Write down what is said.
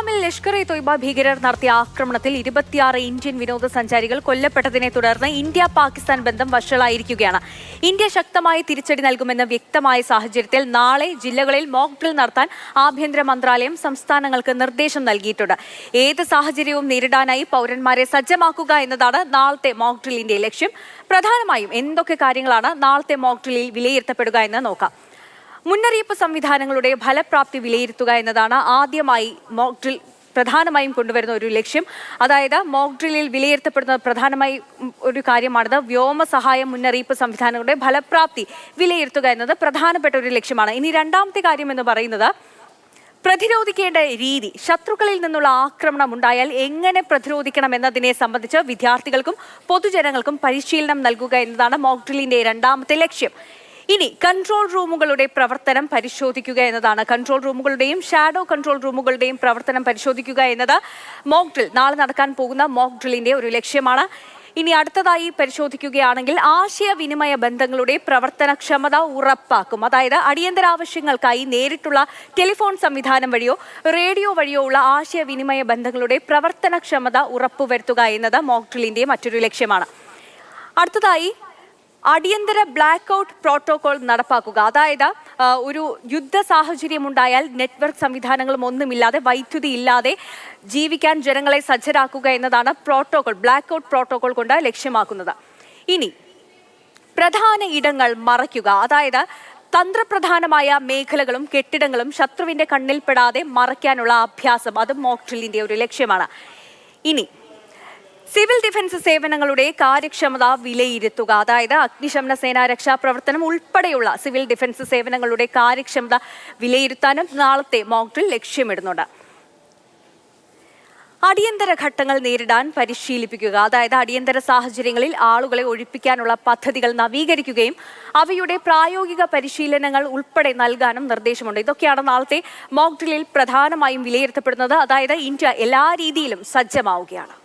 പഹൽഗാമിൽ Lashkar E Taiba ഭീകരർ നടത്തിയ ആക്രമണത്തിൽ ഇരുപത്തിയാറ് ഇന്ത്യൻ വിനോദസഞ്ചാരികൾ കൊല്ലപ്പെട്ടതിനെ തുടർന്ന് ഇന്ത്യ പാകിസ്ഥാൻ ബന്ധം വഷളായിരിക്കുകയാണ്. ഇന്ത്യ ശക്തമായി തിരിച്ചടി നൽകുമെന്ന വ്യക്തമായ സാഹചര്യത്തിൽ നാളെ ജില്ലകളിൽ മോക്ക് ഡ്രിൽ നടത്താൻ ആഭ്യന്തര മന്ത്രാലയം സംസ്ഥാനങ്ങൾക്ക് നിർദ്ദേശം നൽകിയിട്ടുണ്ട്. ഏത് സാഹചര്യവും നേരിടാനായി പൗരന്മാരെ സജ്ജമാക്കുക എന്നതാണ് നാളത്തെ മോക്ക് ഡ്രില്ലിന്റെ ലക്ഷ്യം. പ്രധാനമായും എന്തൊക്കെ കാര്യങ്ങളാണ് നാളത്തെ മോക്ക് ഡ്രില്ലിൽ വിലയിരുത്തപ്പെടുക എന്ന് നോക്കാം. മുന്നറിയിപ്പ് സംവിധാനങ്ങളുടെ ഫലപ്രാപ്തി വിലയിരുത്തുക എന്നതാണ് ആദ്യമായി മോക്ക് ഡ്രിൽ പ്രധാനമായും കൊണ്ടുവരുന്ന ഒരു ലക്ഷ്യം. അതായത് മോക്ക് വിലയിരുത്തപ്പെടുന്ന പ്രധാനമായി ഒരു കാര്യമാണത്. വ്യോമസഹായ മുന്നറിയിപ്പ് സംവിധാനങ്ങളുടെ ഫലപ്രാപ്തി വിലയിരുത്തുക എന്നത് പ്രധാനപ്പെട്ട ഒരു ലക്ഷ്യമാണ്. ഇനി രണ്ടാമത്തെ കാര്യം എന്ന് പറയുന്നത് പ്രതിരോധിക്കേണ്ട രീതി. ശത്രുക്കളിൽ നിന്നുള്ള ആക്രമണം ഉണ്ടായാൽ എങ്ങനെ പ്രതിരോധിക്കണം എന്നതിനെ സംബന്ധിച്ച് വിദ്യാർത്ഥികൾക്കും പൊതുജനങ്ങൾക്കും പരിശീലനം നൽകുക എന്നതാണ് മോക്ക് രണ്ടാമത്തെ ലക്ഷ്യം. ഇനി കൺട്രോൾ റൂമുകളുടെ പ്രവർത്തനം പരിശോധിക്കുക എന്നതാണ്. കൺട്രോൾ റൂമുകളുടെയും ഷാഡോ കൺട്രോൾ റൂമുകളുടെയും പ്രവർത്തനം പരിശോധിക്കുക എന്നത് മോക്ക് ഡ്രിൽ നാളെ നടക്കാൻ പോകുന്ന മോക്ക് ഡ്രില്ലിന്റെ ഒരു ലക്ഷ്യമാണ്. ഇനി അടുത്തതായി പരിശോധിക്കുകയാണെങ്കിൽ ആശയവിനിമയ ബന്ധങ്ങളുടെ പ്രവർത്തനക്ഷമത ഉറപ്പാക്കും. അതായത് അടിയന്തരാവശ്യങ്ങൾക്കായി നേരിട്ടുള്ള ടെലിഫോൺ സംവിധാനം വഴിയോ റേഡിയോ വഴിയോ ഉള്ള ആശയവിനിമയ ബന്ധങ്ങളുടെ പ്രവർത്തനക്ഷമത ഉറപ്പുവരുത്തുക എന്നത് മോക്ക് ഡ്രില്ലിന്റെ മറ്റൊരു ലക്ഷ്യമാണ്. അടുത്തതായി അടിയന്തര ബ്ലാക്ക് ഔട്ട് പ്രോട്ടോകോൾ നടപ്പാക്കുക. അതായത് ഒരു യുദ്ധ സാഹചര്യം ഉണ്ടായാൽ നെറ്റ്വർക്ക് സംവിധാനങ്ങളും ഒന്നുമില്ലാതെ വൈദ്യുതി ഇല്ലാതെ ജീവിക്കാൻ ജനങ്ങളെ സജ്ജരാക്കുക എന്നതാണ് പ്രോട്ടോകോൾ ബ്ലാക്ക് ഔട്ട് പ്രോട്ടോകോൾ കൊണ്ട് ലക്ഷ്യമാക്കുന്നത്. ഇനി പ്രധാന ഇടങ്ങൾ മറയ്ക്കുക. അതായത് തന്ത്രപ്രധാനമായ മേഖലകളും കെട്ടിടങ്ങളും ശത്രുവിന്റെ കണ്ണിൽപ്പെടാതെ മറയ്ക്കാനുള്ള അഭ്യാസം അതും മോക്ക് ഡ്രില്ലിന്റെ ഒരു ലക്ഷ്യമാണ്. ഇനി സിവിൽ ഡിഫൻസ് സേവനങ്ങളുടെ കാര്യക്ഷമത വിലയിരുത്തുക. അതായത് അഗ്നിശമന സേനാ രക്ഷാപ്രവർത്തനം ഉൾപ്പെടെയുള്ള സിവിൽ ഡിഫൻസ് സേവനങ്ങളുടെ കാര്യക്ഷമത വിലയിരുത്താനും നാളത്തെ മോക്ക് ഡ്രിൽ ലക്ഷ്യമിടുന്നുണ്ട്. അടിയന്തര ഘട്ടങ്ങൾ നേരിടാൻ പരിശീലിപ്പിക്കുക. അതായത് അടിയന്തര സാഹചര്യങ്ങളിൽ ആളുകളെ ഒഴിപ്പിക്കാനുള്ള പദ്ധതികൾ നവീകരിക്കുകയും അവയുടെ പ്രായോഗിക പരിശീലനങ്ങൾ ഉൾപ്പെടെ നൽകാനും നിർദ്ദേശമുണ്ട്. ഇതൊക്കെയാണ് നാളത്തെ മോക്ഡ്രിലിൽ പ്രധാനമായും വിലയിരുത്തപ്പെടുന്നത്. അതായത് ഇന്ത്യ എല്ലാ രീതിയിലും സജ്ജമാവുകയാണ്.